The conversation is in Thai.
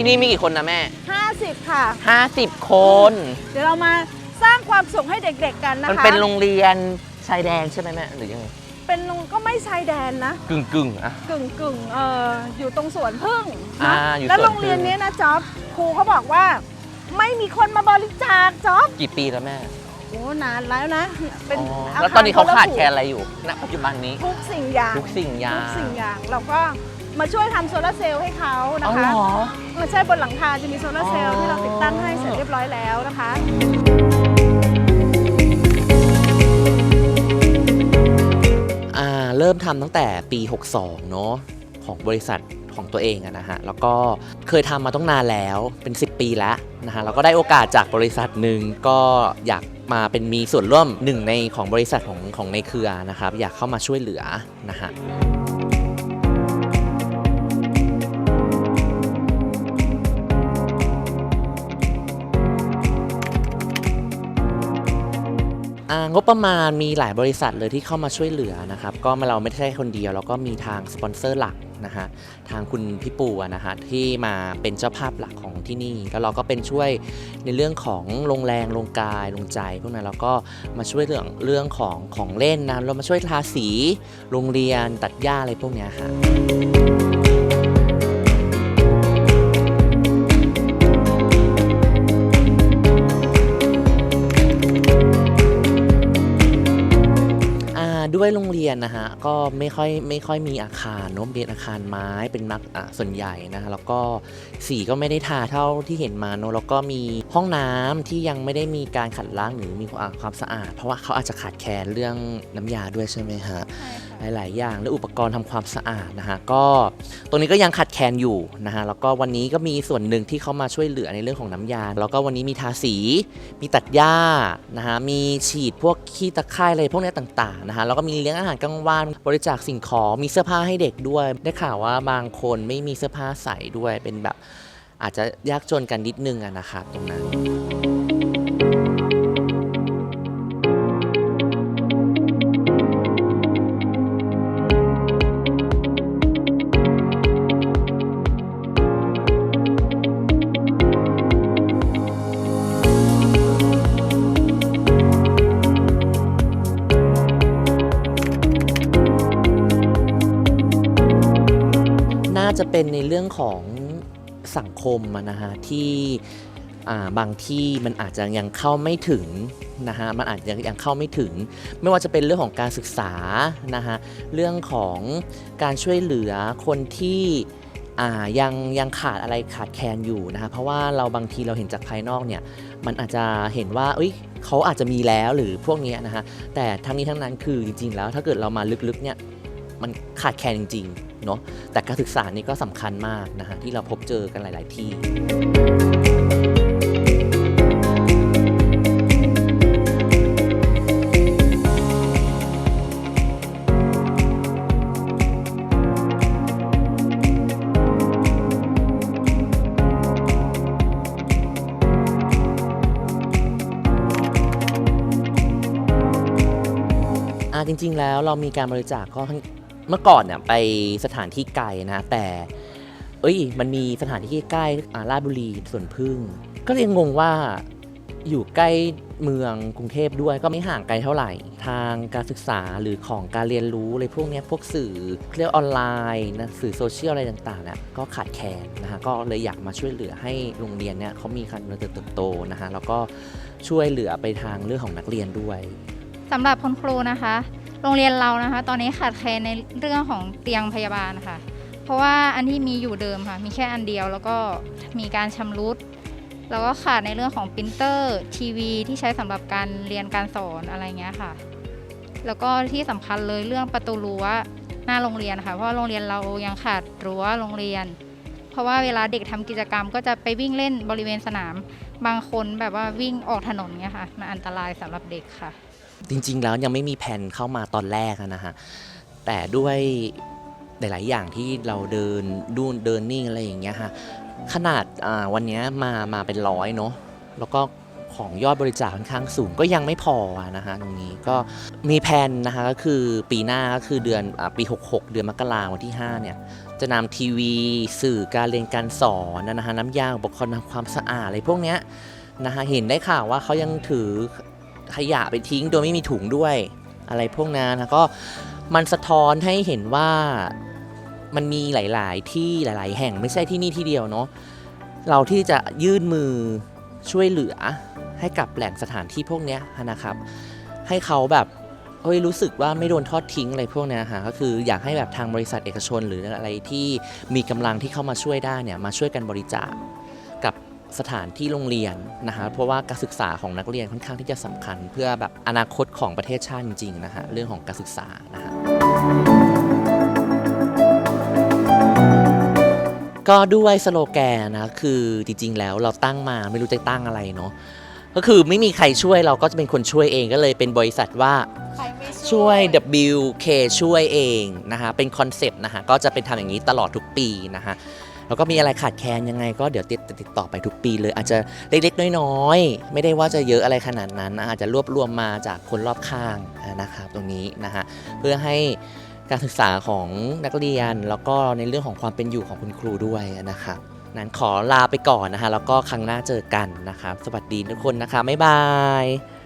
นี่มีกี่คนนะแม่ 50 ค่ะ 50 คน เดี๋ยวเรามาสร้างความสุขให้เด็กๆกันนะคะ มันเป็นโรงเรียนชายแดนใช่ไหมแม่หรือยังไง เป็นโรงก็ไม่ชายแดนนะ กึ่งกึ่งๆอะ กึ่งกึ่งเอออยู่ตรงสวนพึ่งอ่าเนาะอยู่แล้วสวนโรงเรียนผึ้งเนี้ยนะจ๊อบครูเขาบอกว่า ไม่มีคนมาบริจาคจ๊อบกี่ปีแล้วแม่โอ้นานแล้วนะ เป็นอ๋ออาแล้วตอนนี้เขาครขาดผูกแคลนอะไรอยู่ณปัจจุบันนี้ ทุกสิ่งอย่างทุกสิ่งอย่าทุงกสิ่งอย่างเราก็ มาช่วยทำโซลาร์เซลล์ให้เขานะเอาคะเหรอ เออใช่บนหลังคาจะมีโซลาร์เซลล์อ๋อที่เราติดตั้งให้เสร็จเรียบร้อยแล้วนะคะ อ่าเริ่มทำตั้งแต่ปี 62 เนอะของบริษัทของตัวเองอะนะฮะ แล้วก็เคยทำมาต้องนานแล้วเป็น 10 ปีแล้วนะฮะ แล้วก็ได้โอกาสจากบริษัทหนึ่งก็อยากมาเป็นมีส่วนร่วมหนึ่งในของบริษัทของของในเครือนะครับ อยากเข้ามาช่วยเหลือนะฮะ งบประมาณมีหลายบริษัทเลยที่เข้ามาช่วยเหลือนะครับก็เราไม่ใช่คนเดียวแล้วก็มีทางสปอนเซอร์หลักนะฮะทางคุณพี่ปูนะฮะที่มาเป็นเจ้าภาพหลักของที่นี่ แล้วเราก็เป็นช่วยในเรื่องของลงแรงลงกายลงใจพวกนั้นเราก็มาช่วยเรื่องเรื่องของของเล่นนะเรามาช่วยทาสีโรงเรียนตัดหญ้าอะไรพวกนี้ค่ะ ด้วยโรงเรียนนะฮะก็ไม่ค่อยไม่ค่อยมีอาคารเนาะเป็นอาคารไม้เป็นมักอะส่วนใหญ่นะฮะแล้วก็สีก็ไม่ได้ทาเท่าที่เห็นมาเนาะแล้วก็มีห้องน้ำที่ยังไม่ได้มีการขัดล้างหรือมีความความสะอาด เพราะว่าเขาอาจจะขาดแคลนเรื่องน้ำยาด้วยใช่ไหมฮะ หลาย ๆ อย่างและอุปกรณ์ทำความสะอาดนะฮะก็ตรงนี้ก็ยังขาดแคลนอยู่นะฮะแล้วก็วันนี้ก็มีส่วนหนึ่งที่เขามาช่วยเหลือในเรื่องของน้ำยา แล้วก็วันนี้มีทาสี มีตัดหญ้านะฮะมีฉีดพวกขี้ตะไคร้อะไรพวกนี้ต่าง ๆ นะฮะแล้วก็มีเลี้ยงอาหารกลางวันบริจาคสิ่งของมีเสื้อผ้าให้เด็กด้วย ได้ข่าวว่าบางคนไม่มีเสื้อผ้าใส่ด้วยเป็นแบบอาจจะยากจนกันนิดนึงอะนะครับตรงนั้น เป็นในเรื่องของสังคมนะฮะที่บางที่มันอาจจะยังเข้าไม่ถึงนะฮะมันอาจจะยังเข้าไม่ถึง ไม่ว่าจะเป็นเรื่องของการศึกษานะฮะเรื่องของการช่วยเหลือคนที่ยังยังขาดอะไรขาดแคลนอยู่นะฮะเพราะว่าเราบางทีเราเห็นจากภายนอกเนี่ยมันอาจจะเห็นว่าเอ้ยเขาอาจจะมีแล้วหรือพวกนี้นะฮะแต่ทั้งนี้ทั้งนั้นคือจริงๆแล้วถ้าเกิดเรามาลึกๆเนี่ยมันขาดแคลนจริงๆ เนาะแต่การศึกษานี่ก็สำคัญมากนะฮะที่เราพบเจอกันหลาย ๆ ที่อ่าจริง ๆ แล้วเรามีการบริจาคก็ค่อน เมื่อก่อนเนี่ยไปสถานที่ไกลนะ แต่ เอ้ย มันมีสถานที่ใกล้อ่าราชบุรีสวนพึ่ง ก็เลยงงว่าอยู่ใกล้เมืองกรุงเทพด้วยก็ไม่ห่างไกลเท่าไหร่ ทางการศึกษาหรือของการเรียนรู้อะไรพวกเนี้ยพวกสื่อเรียกออนไลน์นะสื่อโซเชียลอะไรต่างๆนี่ยก็ขาดแคลนนะฮะก็เลยอยากมาช่วยเหลือให้โรงเรียนเนี่ยเขามีการเติบโตนะฮะแล้วก็ช่วยเหลือไปทางเรื่องของนักเรียนด้วย สำหรับคุณครูนะคะ โรงเรียนเรานะคะ ตอนนี้ขาดแคลนในเรื่องของเตียงพยาบาลค่ะ เพราะว่าอันที่มีอยู่เดิมค่ะ มีแค่อันเดียวแล้วก็มีการชำรุด แล้วก็ขาดในเรื่องของปรินเตอร์ทีวีที่ใช้สำหรับการเรียนการสอนอะไรเงี้ยค่ะ แล้วก็ที่สำคัญเลยเรื่องประตูรั้วหน้าโรงเรียนค่ะ เพราะโรงเรียนเรายังขาดรั้วโรงเรียน เพราะว่าเวลาเด็กทำกิจกรรมก็จะไปวิ่งเล่นบริเวณสนาม บางคนแบบว่าวิ่งออกถนนเงี้ยค่ะ มันอันตรายสำหรับเด็กค่ะ จริงๆ แล้วยังไม่มีแผนเข้ามาตอนแรกอะนะฮะ แต่ด้วยหลายๆอย่างที่เราเดินดูนเดินนิ่งอะไรอย่างเงี้ยฮะ ขนาดอ่าวันเนี้ยมามาเป็นร้อยเนาะ แล้วก็ของยอดบริจาคค่อนข้างสูงก็ยังไม่พออะนะฮะตรงนี้ก็มีแผนนะคะก็คือปีหน้าก็คือเดือนอาปี 66 เดือนมกราวันที่ 5 เนี่ย จะนำทีวีสื่อการเรียนการสอนนะฮะน้ำยาอุปกรณ์ทำความสะอาดอะไรพวกเนี้ย นะฮะเห็นได้ข่าวว่าเขายังถือ ขยะไปทิ้งโดยไม่มีถุงด้วย อะไรพวกนั้นนะก็มันสะท้อนให้เห็นว่ามันมีหลาย ๆ ที่หลาย ๆ แห่งไม่ใช่ที่นี่ที่เดียวเนาะเราที่จะยื่นมือช่วยเหลือให้กับแหล่งสถานที่พวกเนี้ยนะครับ ให้เขาแบบเฮ้ยรู้สึกว่าไม่โดนทอดทิ้งอะไรพวกนี้ฮะก็คืออยากให้แบบทางบริษัทเอกชนหรืออะไรที่มีกำลังที่เข้ามาช่วยได้เนี่ยมาช่วยกันบริจาค สถานที่โรงเรียนนะฮะเพราะว่าการศึกษาของนักเรียนค่อนข้างที่จะสำคัญ เพื่อแบบอนาคตของประเทศชาติจริงๆนะฮะเรื่องของการศึกษานะฮะก็ด้วยสโลแกนนะคือจริงๆ แล้วเราตั้งมาไม่รู้จะตั้งอะไรเนาะก็คือไม่มีใครช่วยเราก็จะเป็นคนช่วยเองก็เลยเป็นบริษัทว่าช่วย WK ช่วยเองนะคะเป็นคอนเซปต์นะคะก็จะเป็นทำอย่างนี้ตลอดทุกปีนะคะ แล้วก็มีอะไรขาดแคลนยังไง ก็เดี๋ยวติดติดต่อไปทุกปีเลย อาจจะเล็กๆน้อยๆ ไม่ได้ว่าจะเยอะอะไรขนาดนั้นอาจจะรวบรวมมาจากคนรอบข้างนะครับตรงนี้นะฮะเพื่อให้การศึกษาของนักเรียน แล้วก็ในเรื่องของความเป็นอยู่ของคุณครูด้วยนะครับนั้นขอลาไปก่อนนะคะแล้วก็ครั้งหน้าเจอกันนะครับ สวัสดีทุกคนนะคะบ๊ายบาย